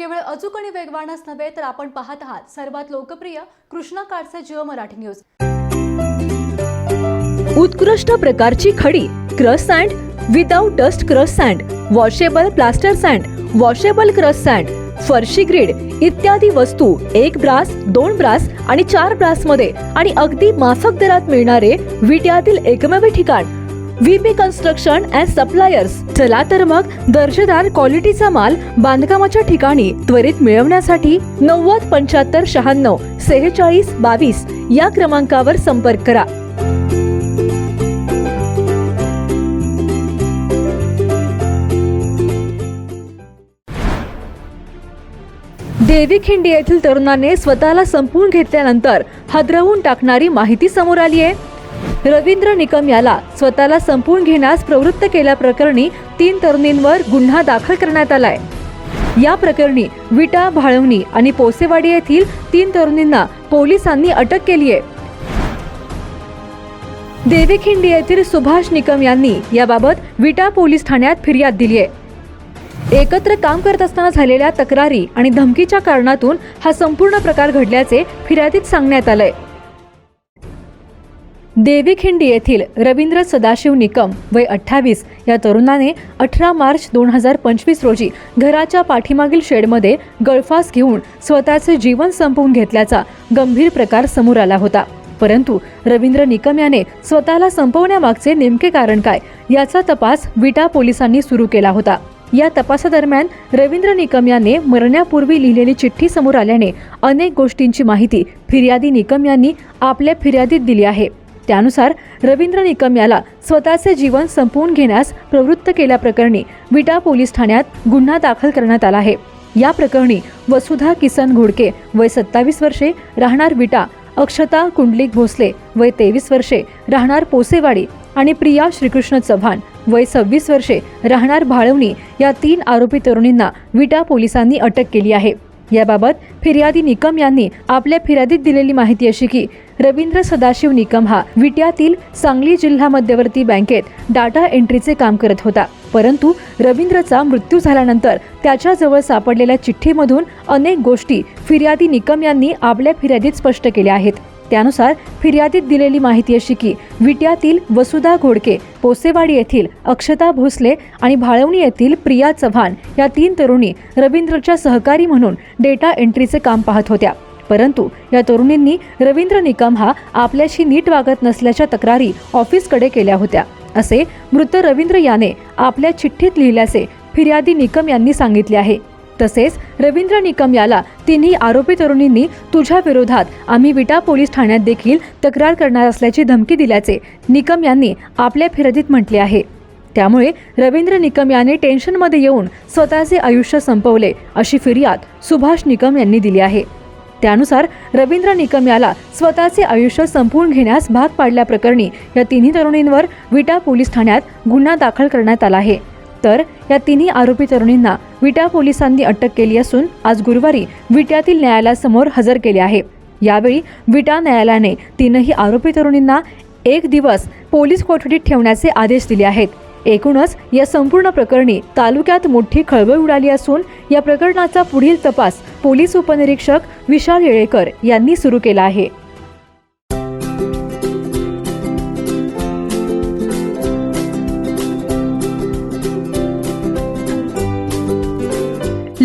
केवळ अचूक आणि वेगवानच नव्हे तर आपण पाहत आहात सर्वात लोकप्रिय कृष्णा काळचे जिओ मराठी न्यूज. उत्कृष्ट प्रकारची खडी crush sand without dust crush sand washable plaster sand washable crush sand फरशी ग्रीड इत्यादी वस्तू एक ब्रास दोन ब्रास आणि चार ब्रासमध्ये आणि अगदी माफक दरात मिळणारे विट्यातील एकमेव ठिकाण व्हीपी कन्स्ट्रक्शन अँड सप्लायर्स चला तर मग दर्जेदार क्वालिटीचा माल बांधकामाच्या ठिकाणी त्वरित मिळवण्यासाठी नव्वद पंच्याहत्तर शहाण्णव सेहेचाळीस बावीस या क्रमांकावर संपर्क करा. देवी खिंडी येथील तरुणाने स्वतःला संपवून घेतल्यानंतर हादरवून टाकणारी माहिती समोर आली आहे. रवींद्र निकम याला स्वतःला संपवून घेण्यास प्रवृत्त केल्याप्रकरणी तीन तरुणींवर गुन्हा दाखल करण्यात आलाय. या प्रकरणी विटा भाळवणी आणि पोसेवाडी येथील तीन तरुणींना पोलिसांनी अटक केली आहे देवीखिंडी येथील सुभाष निकम यांनी याबाबत विटा पोलीस ठाण्यात फिर्याद दिली आहे एकत्र काम करत असताना झालेल्या तक्रारी आणि धमकीच्या कारणातून हा संपूर्ण प्रकार घडल्याचे फिर्यादीत सांगण्यात आलंय. देवीखिंडी येथील रवींद्र सदाशिव निकम वय अठ्ठावीस या तरुणाने अठरा मार्च दोन हजार पंचवीस रोजी घराच्या पाठीमागील शेडमध्ये गळफास घेऊन स्वतःचे जीवन संपवून घेतल्याचा गंभीर प्रकार समोर आला होता. परंतु रवींद्र निकम याने स्वतःला संपवण्यामागचे नेमके कारण काय याचा तपास विटा पोलिसांनी सुरू केला होता. या तपासादरम्यान रवींद्र निकम याने मरण्यापूर्वी लिहिलेली चिठ्ठी समोर आल्याने अनेक गोष्टींची माहिती फिर्यादी निकम यांनी आपल्या फिर्यादीत दिली आहे. त्यानुसार रवींद्र निकम याला स्वतःचे जीवन संपवून घेण्यास प्रवृत्त केल्याप्रकरणी विटा पोलीस ठाण्यात गुन्हा दाखल करण्यात आला आहे. या प्रकरणी वसुधा किसन घोडके वय सत्तावीस वर्षे राहणार विटा अक्षता कुंडलिक भोसले वय तेवीस वर्षे राहणार पोसेवाडी आणि प्रिया श्रीकृष्ण चव्हाण वय सव्वीस वर्षे राहणार भाळवणी या तीन आरोपी तरुणींना विटा पोलिसांनी अटक केली आहे. याबाबत फिर्यादी निकम यांनी आपल्या फिर्यादीत दिलेली माहिती अशी की रवींद्र सदाशिव निकम हा विट्यातील सांगली जिल्हा मध्यवर्ती बँकेत डाटा एंट्रीचे काम करत होता. परंतु रवींद्रचा मृत्यू झाल्यानंतर त्याच्याजवळ सापडलेल्या चिठ्ठीमधून अनेक गोष्टी फिर्यादी निकम यांनी आपल्या फिर्यादीत स्पष्ट केल्या आहेत. त्यानुसार फिर्यादीत दिलेली माहिती अशी की विट्यातील वसुधा घोडके पोसेवाडी येथील अक्षता भोसले आणि भाळवणी येथील प्रिया चव्हाण या तीन तरुणी रवींद्रच्या सहकारी म्हणून डेटा एंट्रीचे काम पाहत होत्या. परंतु या तरुणींनी रवींद्र निकम हा आपल्याशी नीट वागत नसल्याच्या तक्रारी ऑफिसकडे केल्या होत्या. असे मृत रवींद्र याने आपल्या चिठ्ठीत लिहिल्याचे फिर्यादी निकम यांनी सांगितले आहे. तसेच रवींद्र निकम याला तिन्ही आरोपी तरुणींनी तुझ्या विरोधात आम्ही विटा पोलीस ठाण्यात देखील तक्रार करणार असल्याची धमकी दिल्याचे निकम यांनी आपल्या फिर्यादीत म्हटले आहे. त्यामुळे रवींद्र निकम याने टेन्शनमध्ये येऊन स्वतःचे आयुष्य संपवले अशी फिर्याद सुभाष निकम यांनी दिली आहे. त्यानुसार रवींद्र निकम याला स्वतःचे आयुष्य संपवून घेण्यास भाग पाडल्याप्रकरणी या तिन्ही तरुणींवर विटा पोलीस ठाण्यात गुन्हा दाखल करण्यात आला आहे. तर या तिन्ही आरोपी तरुणींना विटा पोलिसांनी अटक केली असून आज गुरुवारी विट्यातील न्यायालयासमोर हजर केले आहे. यावेळी विटा न्यायालयाने तीनही आरोपी तरुणींना एक दिवस पोलीस कोठडीत ठेवण्याचे आदेश दिले आहेत. एकूणच या संपूर्ण प्रकरणी तालुक्यात मोठी खळबळ उडाली असून या प्रकरणाचा पुढील तपास पोलीस उपनिरीक्षक विशाल येळेकर यांनी सुरू केला आहे.